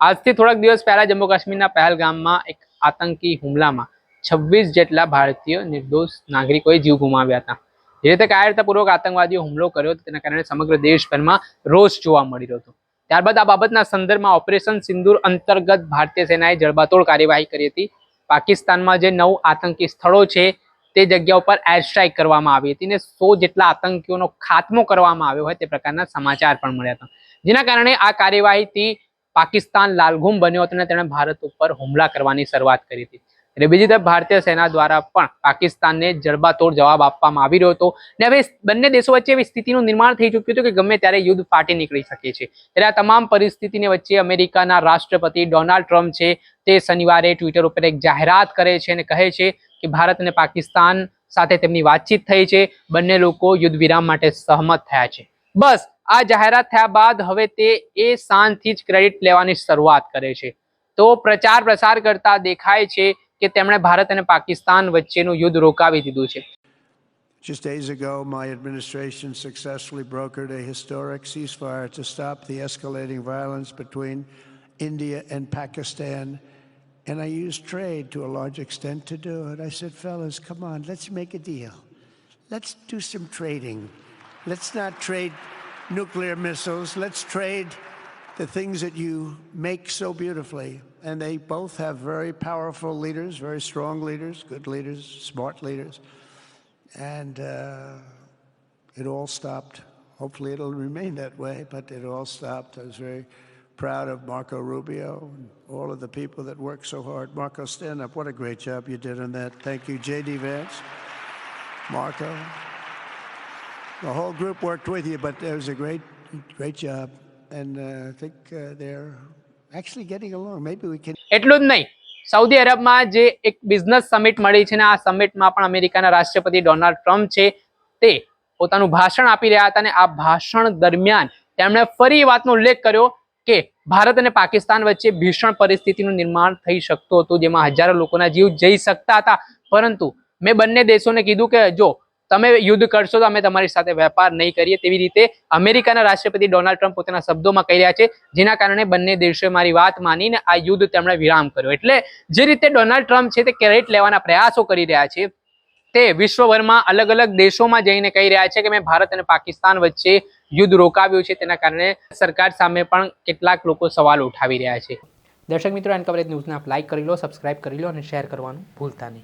આજથી થોડાક દિવસ પહેલા જમ્મુ કાશ્મીરના પહેલગામમાં એક આતંકી હુમલામાં છવ્વીસ જેટલા ભારતીય નિર્દોષ નાગરિકોએ જીવ ગુમાવ્યા હતા. જે રીતે કાયરતાપૂર્વક આતંકવાદીઓ હુમલો કર્યો તેના કારણે સમગ્ર દેશભરમાં રોષ જોવા મળી રહ્યો હતો. ત્યારબાદ આ બાબતના સંદર્ભમાં ઓપરેશન સિંદુર અંતર્ગત ભારતીય સેનાએ જડબાતોડ કાર્યવાહી કરી હતી. પાકિસ્તાનમાં જે નવ આતંકી સ્થળો છે, તે જગ્યા ઉપર એર સ્ટ્રાઇક કરવામાં આવી હતી ને સો જેટલા આતંકીઓનો ખાત્મો કરવામાં આવ્યો હોય તે પ્રકારના સમાચાર પણ મળ્યા હતા. જેના કારણે આ કાર્યવાહીથી પાકિસ્તાન લાલઘુમ બન્યો હતો અને તેણે ભારત ઉપર હુમલા કરવાની શરૂઆત કરી હતી. એટલે બીજી તરફ ભારતીય સેના દ્વારા પણ પાકિસ્તાનને જડબાતોડ જવાબ આપવામાં આવી રહ્યો હતો. ને હવે બંને દેશો વચ્ચે એવી સ્થિતિનું નિર્માણ થઈ ચૂક્યું હતું કે ગમે ત્યારે યુદ્ધ ફાટી નીકળી શકે છે. ત્યારે આ તમામ પરિસ્થિતિની વચ્ચે અમેરિકાના રાષ્ટ્રપતિ ડોનાલ્ડ ટ્રમ્પ છે તે શનિવારે ટ્વિટર ઉપર એક જાહેરાત કરે છે અને કહે છે કે ભારત અને પાકિસ્તાન સાથે તેમની વાતચીત થઈ છે. બંને લોકો યુદ્ધ વિરામ માટે સહમત થયા છે. બસ આ જાહેરાત થયા બાદ હવે તે એ શાનથી જ ક્રેડિટ લેવાની શરૂઆત કરે છે તો પ્રચાર પ્રસાર કરતા દેખાય છે કે તેમણે ભારત અને પાકિસ્તાન વચ્ચેનું યુદ્ધ રોકાવી દીધું છે Just days ago, my administration successfully brokered a historic ceasefire to stop the escalating violence between India and Pakistan. And I used trade to a large extent to do it. I said, fellas, come on, let's make a deal. Let's do some trading. Let's not trade nuclear missiles. Let's trade the things that you make so beautifully. And they both have very powerful leaders, very strong leaders, good leaders, smart leaders. And uh, it all stopped. Hopefully, it'll remain that way, but it all stopped. I was very proud of Marco Rubio and all of the people that worked so hard. Marco, stand up. What a great job you did on that. Thank you, J.D. Vance, Marco. The whole group worked with you, but it was a great, great job. And uh, I think uh, they're actually getting along. Maybe we can. એટલું જ નહીં Saudi અરબમાં જે એક business summit મળી છે ને આ સમિટમાં પણ અમેરિકાના રાષ્ટ્રપતિ ડોનાલ્ડ ટ્રમ્પ છે તે પોતાનું ભાષણ આપી રહ્યા હતા અને આ ભાષણ દરમિયાન તેમણે ફરી વાતનો ઉલ્લેખ કર્યો કે ભારત અને પાકિસ્તાન વચ્ચે ભીષણ પરિસ્થિતિનું નિર્માણ થઈ શકતું હતું જેમાં હજારો લોકોના જીવ જઈ શકતા હતા પરંતુ મેં બંને દેશોને કીધું કે જો તમે યુદ્ધ કરશો તો અમે તમારી સાથે વેપાર નહીં કરીએ. તેવી રીતે અમેરિકાના રાષ્ટ્રપતિ ડોનાલ્ડ ટ્રમ્પ પોતાના શબ્દોમાં કહી રહ્યા છે, જેના કારણે બંને દેશોએ મારી વાત માનીને આ યુદ્ધ તેમણે વિરામ કર્યો. એટલે જે રીતે ડોનાલ્ડ ટ્રમ્પ છે તે કેરેટ લેવાના પ્રયાસો કરી રહ્યા છે, તે વિશ્વભરમાં અલગ અલગ દેશોમાં જઈને કહી રહ્યા છે કે મેં ભારત અને પાકિસ્તાન વચ્ચે યુદ્ધ રોકાવ્યું છે. તેના કારણે સરકાર સામે પણ કેટલાક લોકો સવાલ ઉઠાવી રહ્યા છે. દર્શક મિત્રો, એન કવરેજ ન્યૂઝને આપ લાઇક કરી લો, સબસ્ક્રાઇબ કરી લો અને શેર કરવાનું ભૂલતા નહીં.